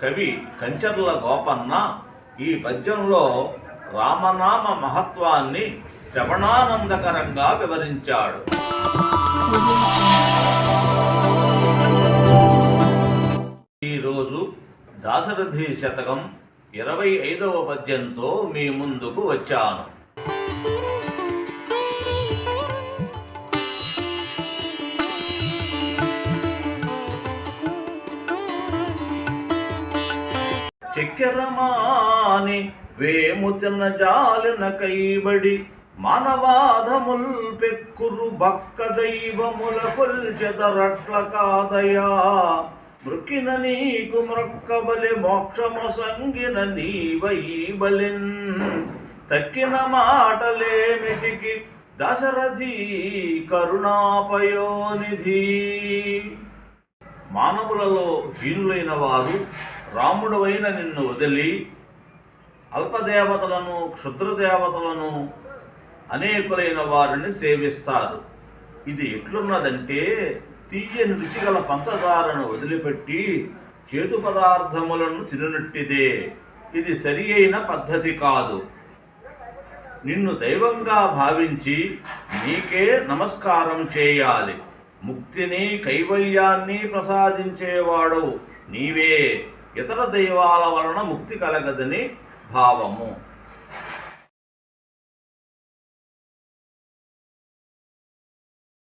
కవి కంచర్ల గోపన్న ఈ పద్యంలో రామనామ మహత్వాన్ని శ్రవణానందకరంగా వివరించాడు. ఈరోజు దాశరథి శతకం ఇరవై ఐదవ పద్యంతో మీ ముందుకు వచ్చాను. చక్కెరమాని తిన్న జాలిన కైబడి మానవాధముల్ పెక్కురు బక్క దైవముల కొల్చెదరట్ల కాదయా. మృక్కిన నీకు మృక్కబలి మోక్షము సంగిన నీవైబలిన్ తక్కిన మాటలేమిటికి దశరథి కరుణాపయోనిధి. మానవులలో హీనులైన వారు రాముడవైన నిన్ను వదిలి అల్పదేవతలను క్షుద్రదేవతలను అనేకులైన వారిని సేవిస్తారు. ఇది ఎట్లున్నదంటే తీయని రుచిగల పంచదారను వదిలిపెట్టి చేతు పదార్థములను తిననట్టిదే. ఇది సరి అయిన పద్ధతి కాదు. నిన్ను దైవంగా భావించి నీకే నమస్కారం చేయాలి. ముక్తిని కైవల్యాన్ని ప్రసాదించేవాడు నీవే. ఇతర దైవాల వలన ముక్తి కలగదని భావము.